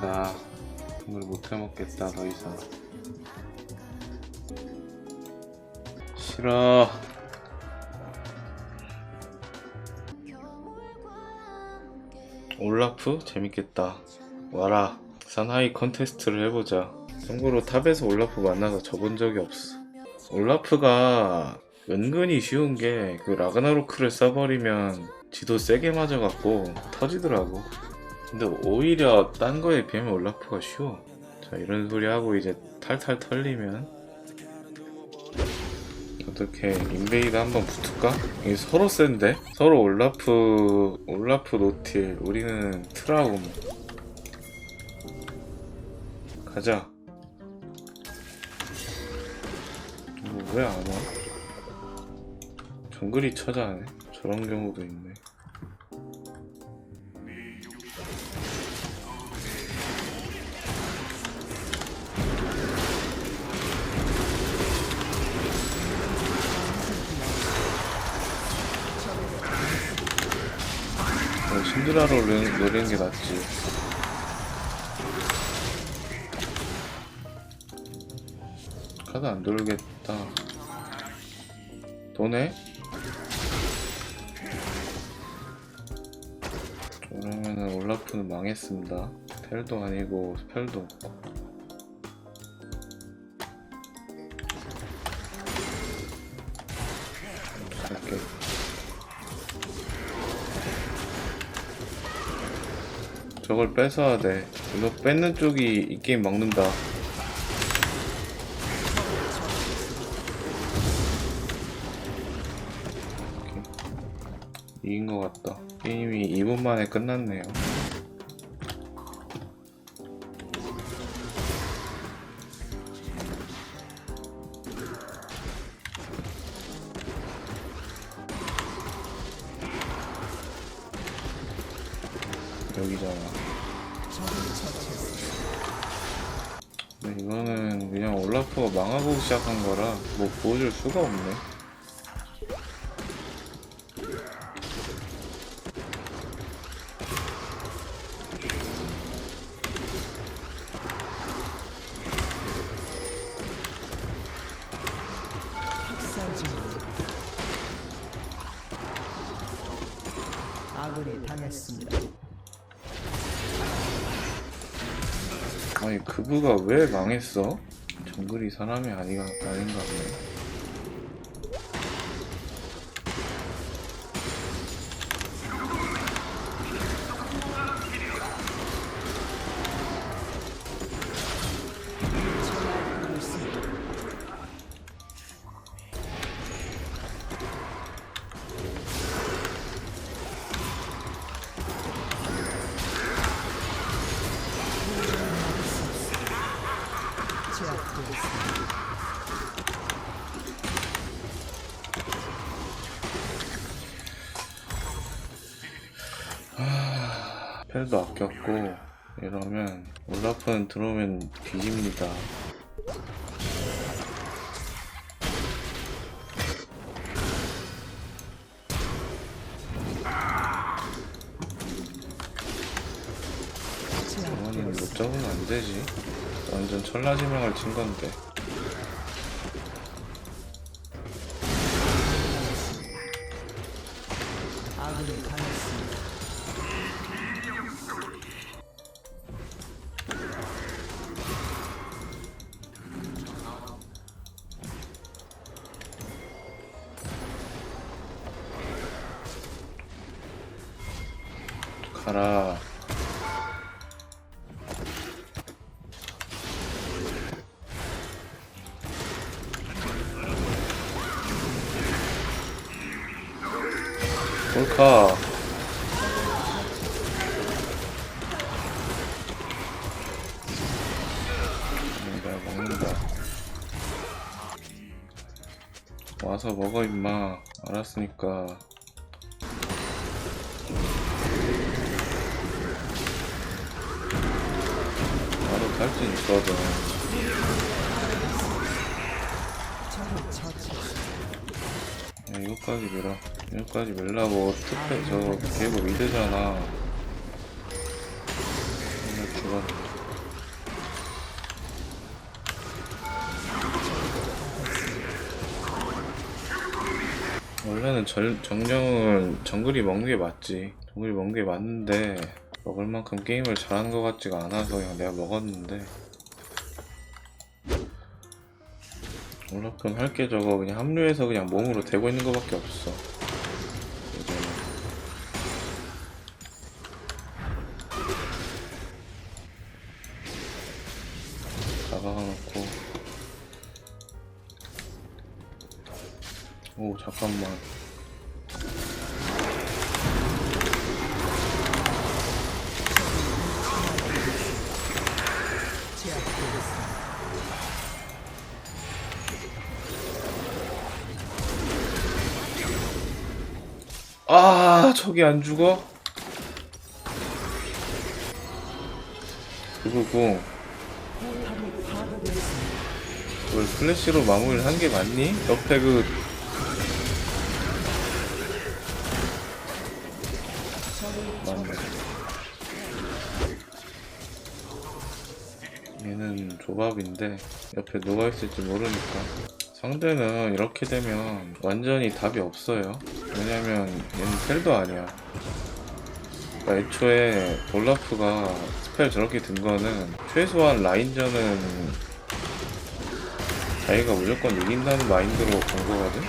나 오늘 못 해먹겠다 더 이상. 싫어. 올라프? 재밌겠다. 와라 산하이 컨테스트를 해보자. 참고로 탑에서 올라프 만나서 져본 적이 없어. 올라프가 은근히 쉬운 게 그 라그나로크를 써버리면 지도 세게 맞아갖고 터지더라고 근데 오히려 딴 거에 비하면 올라프가 쉬워 자 이런 소리 하고 이제 탈탈 털리면 어떻게 인베이드 한번 붙을까? 이게 서로 센데? 서로 올라프 올라프 노틸 우리는 트라움 가자 이거 왜안 와? 정글이 처자네 저런 경우도 있네 노리는, 노리는 게 낫지. 카드 안 돌겠다. 도네? 그러면은 올라프는 망했습니다. 펠도 아니고 스펠도 없고. 저걸 뺏어야 돼. 이거 뺏는 쪽이 이 게임 먹는다. 이긴 것 같다. 게임이 2분 만에 끝났네요. 여기잖아. 근데 이거는 그냥 올라프가 망하고 시작한 거라 뭐 보여줄 수가 없네. 왜 망했어? 정글이 사람이 아닌가 보네. 들어오면 뒤집니다. 어머니는 못 잡으면 안 되지. 완전 천라지명을 친 건데. 몰카. 내가 먹는다. 와서 먹어 임마. 알았으니까. 나도 갈수 있거든. 이거까지 밀어. 여기까지 밀라고 스톱해 저 개고 믿으잖아. 오늘 죽었 원래는 절, 정령은 정글이 먹는 게 맞지. 정글이 먹는 게 맞는데 먹을 만큼 게임을 잘한 것 같지가 않아서 그냥 내가 먹었는데. 올라프 할게 저거 그냥 합류해서 그냥 몸으로 대고 있는 것밖에 없어. 잠깐만. 아 저기 안 죽어? 파괴되었습니다. 그걸 플래시로 마무리를 한 게 맞니? 옆에 그 조밥인데 옆에 누가 있을지 모르니까. 상대는 이렇게 되면 완전히 답이 없어요. 왜냐면 얘는 텔도 아니야. 그러니까 애초에 올라프가 스펠 저렇게 든 거는 최소한 라인전은 자기가 무조건 이긴다는 마인드로 간 거거든?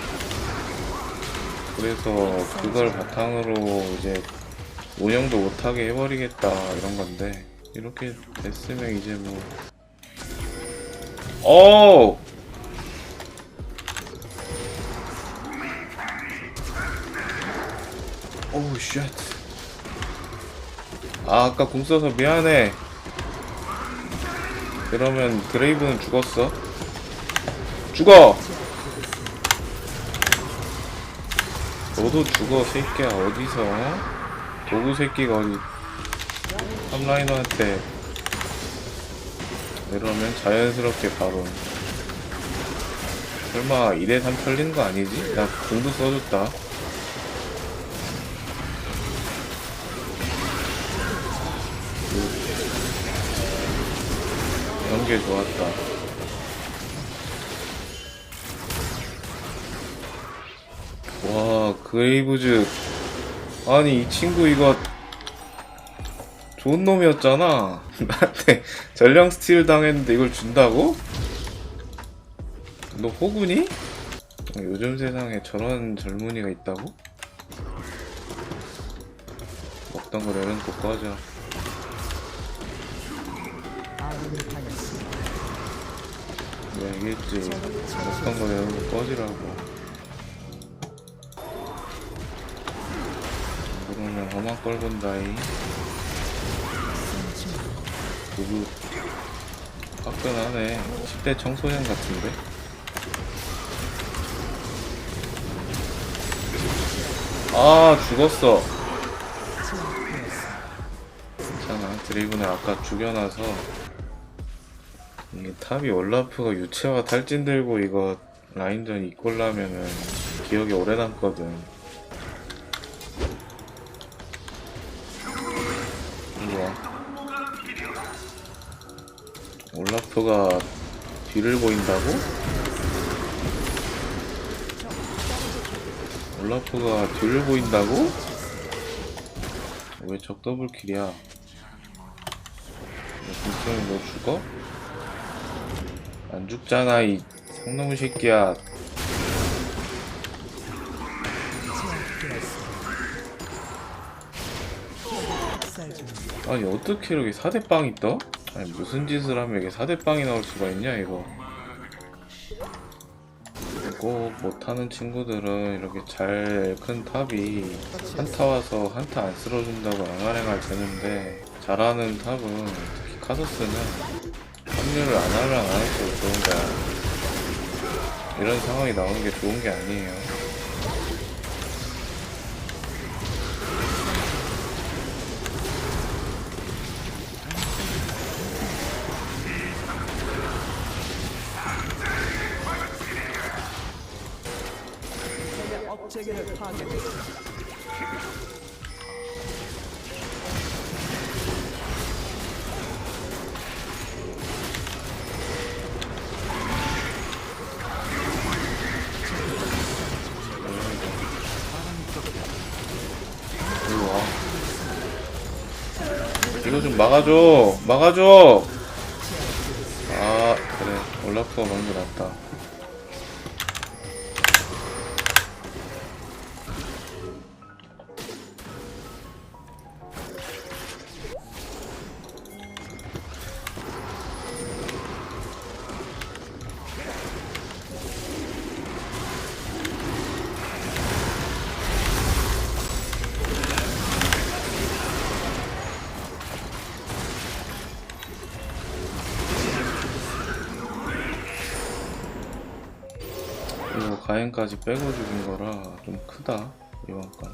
그래서 그걸 바탕으로 이제 운영도 못하게 해버리겠다 이런 건데 이렇게 됐으면 이제 뭐 어! 오우 쉣. 아 아까 궁 써서 미안해 그러면 드레이브는 죽었어 죽어! 너도 죽어 새끼야 어디서 도구 새끼가 어디 탑라이너한테 이러면 자연스럽게 바로. 설마 2대3 털리는 거 아니지? 나 공도 써줬다. 연계 좋았다. 와 그레이브즈. 아니 이 친구 이거 좋은 놈이었잖아 나한테 전령 스틸 당했는데 이걸 준다고? 너 호구니? 요즘 세상에 저런 젊은이가 있다고? 먹던 거 내려놓고 꺼져. 내가 얘기했지 먹던 거 내려놓고 꺼지라고 그러면 험한 걸 본다이 누구 화끈하네. 10대 청소년 같은데? 아 죽었어. 괜찮아. 드레이븐을 아까 죽여놔서. 이게 탑이 올라프가 유채화 탈진 들고 이거 라인전 이꼴라면은 기억에 오래 남거든 뒤를 보인다고? 올라프가 뒤를 보인다고? 왜 적 더블킬이야? 김성이 너 죽어? 안 죽잖아 이 상놈의 새끼야. 아니 어떻게 이렇게 4대빵이 떠? 아니 무슨 짓을 하면 이게 4대빵이 나올 수가 있냐 이거. 꼭 못하는 친구들은 이렇게 잘 큰 탑이 한타 와서 한타 안 쓸어준다고 앙알앵알 되는데 잘하는 탑은 특히 카서스는 합류를 안 하면 안 할수록 좋은 거야. 이런 상황이 나오는 게 좋은 게 아니에요 세계를 파괴. 이거 좀 막아줘. 막아줘. 아 그래. 올라프가 막는 게 낫다. 가행까지 빼고 죽인 거라 좀 크다 이번 건.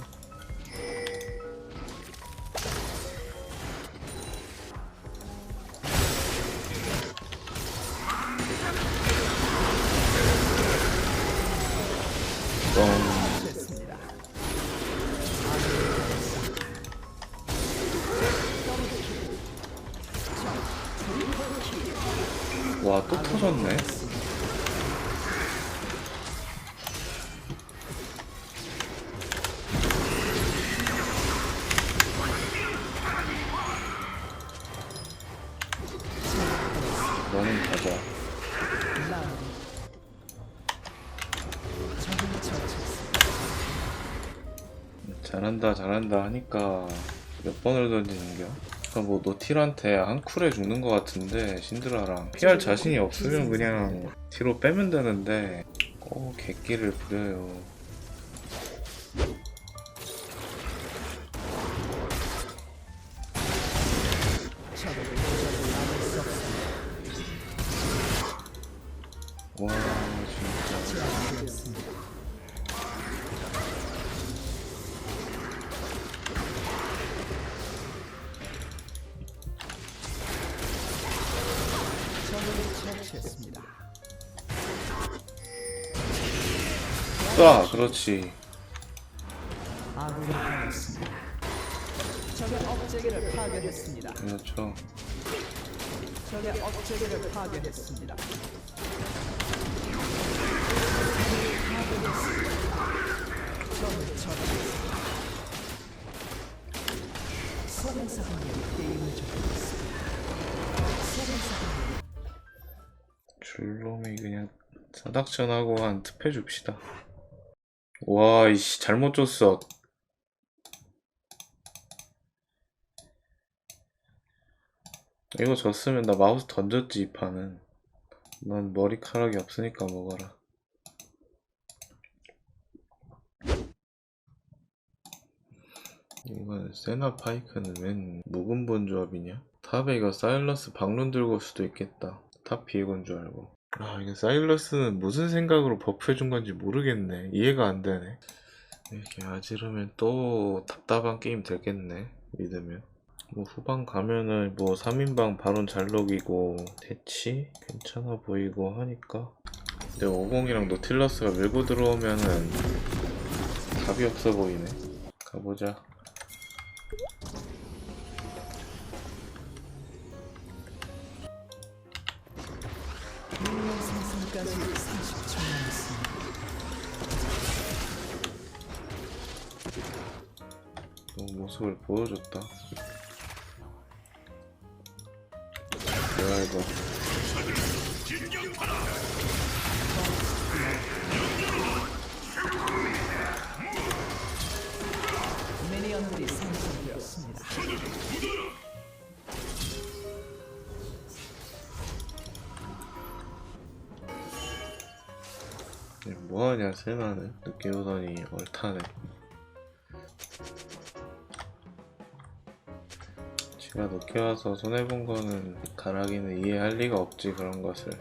와, 또 터졌네. 잘한다, 잘한다 하니까 몇 번을 던지는겨? 아까 뭐 노틸한테 한 쿨에 죽는 것 같은데 신드라랑 피할 자신이 없으면 그냥 뒤로 빼면 되는데 꼭 객기를 부려요. 와 쏴, 그렇지. 적의 업체계를 파괴했습니다. 그렇죠. 적의 업체계를 파괴했습니다. 적을 처치했습니다. 소행사관이 게임을 접했습니다. 소행사관이 줄놈이 그냥 사닥천하고 한 습해 줍시다. 와, 이씨, 잘못 줬어. 이거 졌으면 나 마우스 던졌지, 이 판은. 넌 머리카락이 없으니까 먹어라. 이건 세나 파이크는 웬 묵은 본 조합이냐? 탑에 이거 사일러스 방론 들고 올 수도 있겠다. 탑 비에곤 줄 알고. 아, 이게 사일러스는 무슨 생각으로 버프해준 건지 모르겠네. 이해가 안 되네. 이렇게 아지르면 또 답답한 게임 되겠네. 믿으면. 뭐 후반 가면은 뭐 3인방 바론 잘 녹이고 대치 괜찮아 보이고 하니까. 근데 50이랑 노틸러스가 밀고 들어오면은 답이 없어 보이네. 가보자. 모습을 보여줬다. 이거? 미니언들이 생성되었습니다. 뭐하냐 세나는 늦게 오더니 얼타네. 제가 늦게 와서 손해본 거는 가락이는 이해할 리가 없지 그런 것을.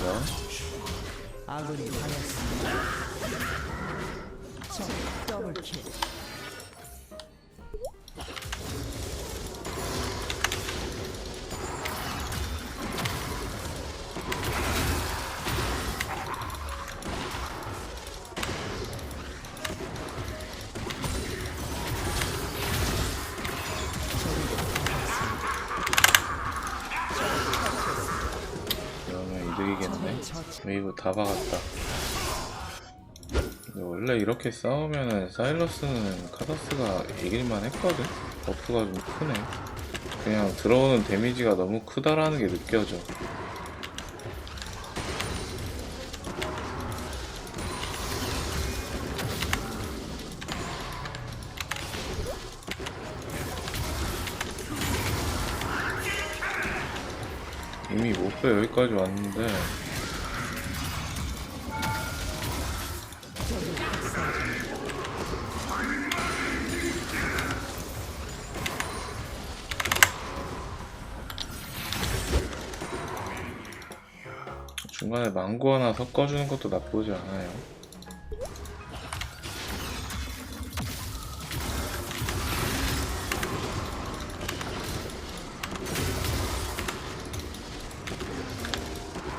이득인가? 아군이 당했습니다. 적 더블 킬. 이브 다 박았다. 원래 이렇게 싸우면은 사일러스는 카다스가 이길만 했거든? 버프가 좀 크네. 그냥 들어오는 데미지가 너무 크다라는 게 느껴져. 이미 못 빼 여기까지 왔는데 중간에 망고 하나 섞어주는 것도 나쁘지 않아요.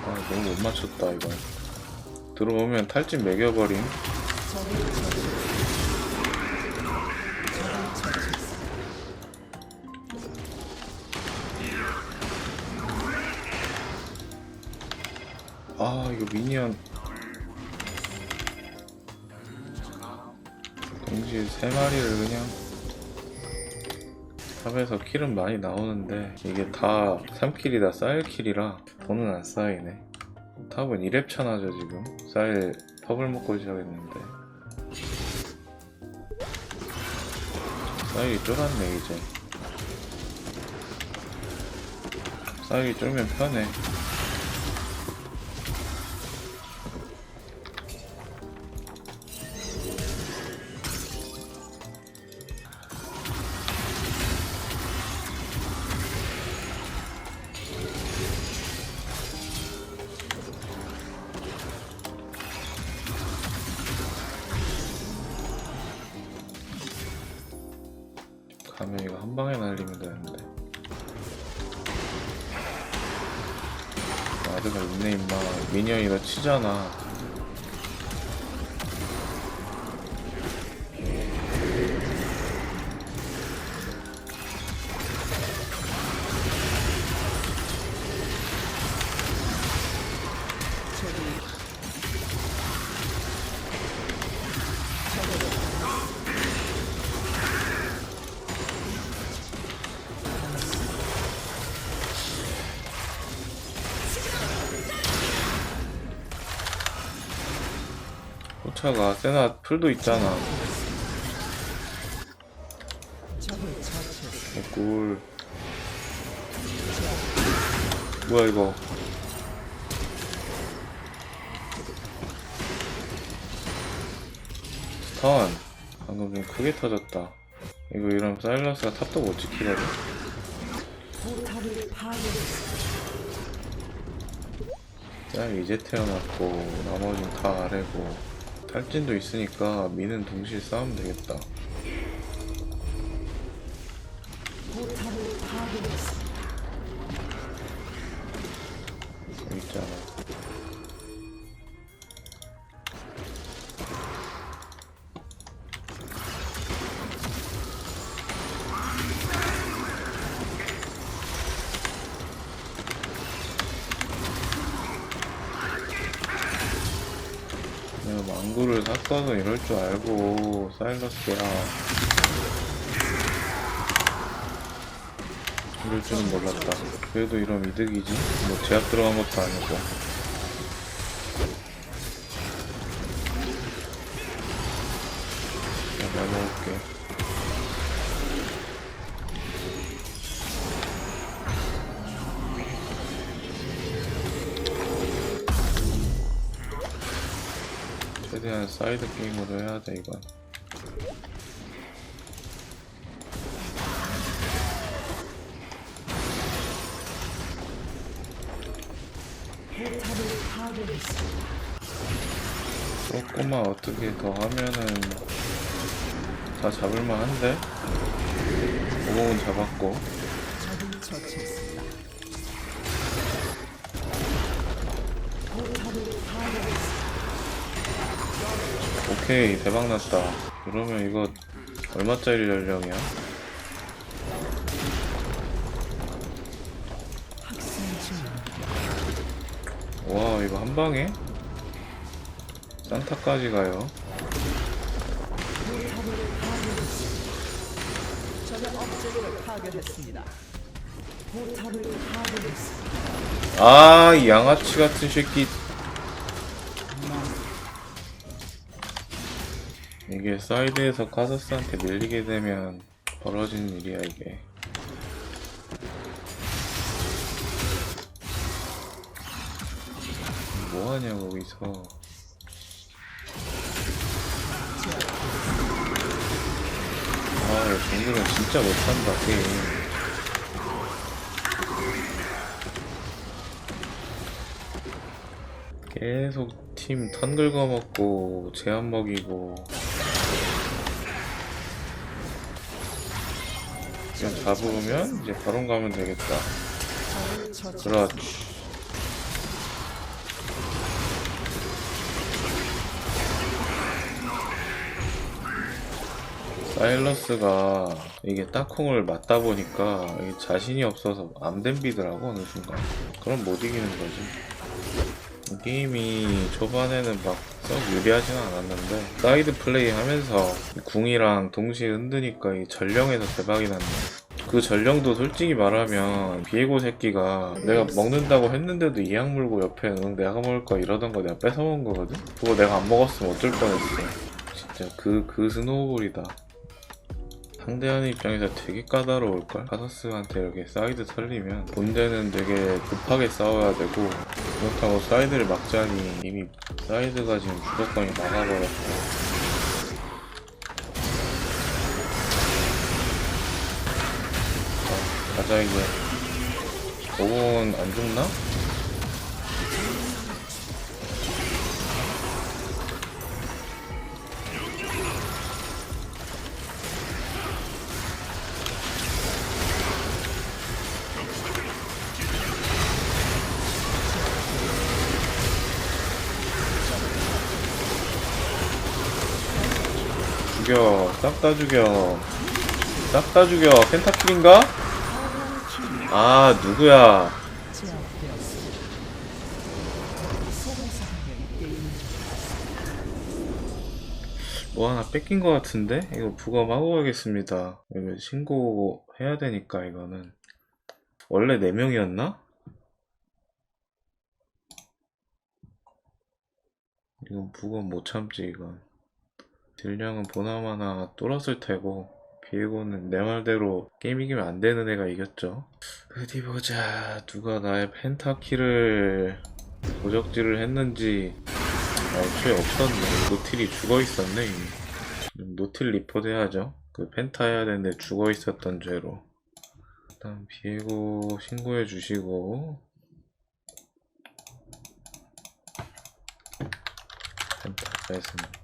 아, 너무 못 맞췄다, 이건. 들어오면 탈진 매겨버림. 이거 미니언. 동시에 세 마리를 그냥. 탑에서 킬은 많이 나오는데, 이게 다 3킬이다 쌀킬이라 돈은 안 쌓이네. 탑은 2렙 차나죠, 지금. 쌀 팝을 먹고 시작했는데. 쌀이 쫄았네, 이제. 쌀이 쫄면 편해. 한 방에 날리면 되는데. 아드가 있네 임마. 너 치잖아. 차가 세나 풀도 있잖아. 처치했습니다. 꿀. 뭐야 이거? 스턴. 방금 좀 크게 터졌다. 이거 이러면 사일러스가 탑도 못 지키거든. 짤 이제 태어났고 나머지는 다 아래고 탈진도 있으니까 미는 동시에 싸우면 되겠다. 이럴 줄은 몰랐다. 그래도 이런 이득이지. 뭐 제압 들어간 것도 아니고. 내가 먹을게. 최대한 사이드 게임으로 해야 돼 이건 조금만 어떻게 더 하면은 다 잡을만 한데? 오공은 잡았고. 오케이 대박났다 그러면 이거 얼마짜리 전령이야? 와 이거 한 방에 산타까지 가요. 아, 이 양아치 같은 새끼. 이게 사이드에서 카서스한테 밀리게 되면 벌어지는 일이야, 이게. 뭐하냐, 거기서. 아, 이 정글은 진짜 못한다, 게임. 계속 팀 턴 긁어먹고 제한 먹이고 그냥 잡으면 이제 바론 가면 되겠다. 그렇지 사일러스가 이게 딱콩을 맞다 보니까 이게 자신이 없어서 안 댐비더라고 어느 순간. 그럼 못 이기는 거지. 게임이 초반에는 막 썩 유리하진 않았는데 사이드 플레이 하면서 궁이랑 동시에 흔드니까 이 전령에서 대박이 났네. 그 전령도 솔직히 말하면 비에고 새끼가 내가 먹는다고 했는데도 이악 물고 옆에 응 내가 먹을 거 이러던 거 내가 뺏어먹은 거거든? 그거 내가 안 먹었으면 어쩔 뻔했어. 진짜 그, 그 스노우볼이다 상대하는 입장에서 되게 까다로울걸? 카서스한테 이렇게 사이드 털리면 본대는 되게 급하게 싸워야 되고 그렇다고 사이드를 막자니 이미 사이드가 지금 주도권이 나가버렸고 자, 가자 이제 5분 안 죽나? 죽여. 싹 다 죽여. 싹 다 죽여. 펜타킬인가? 아 누구야? 뭐 하나 뺏긴 것 같은데? 이거 부검하고 가겠습니다. 이거 신고해야 되니까 이거는. 원래 4명이었나? 이건 부검 못 참지 이건 딜량은 보나마나 뚫었을 테고 비에고는 내 말대로 게임 이기면 안 되는 애가 이겼죠. 어디 보자. 누가 나의 펜타키를 도적질을 했는지. 애초에 없었네. 노틸이 죽어있었네 이미. 노틸 리포트 해야죠. 그 펜타 해야 되는데 죽어있었던 죄로. 일단 비에고 신고해 주시고. 펜타 잘했습니다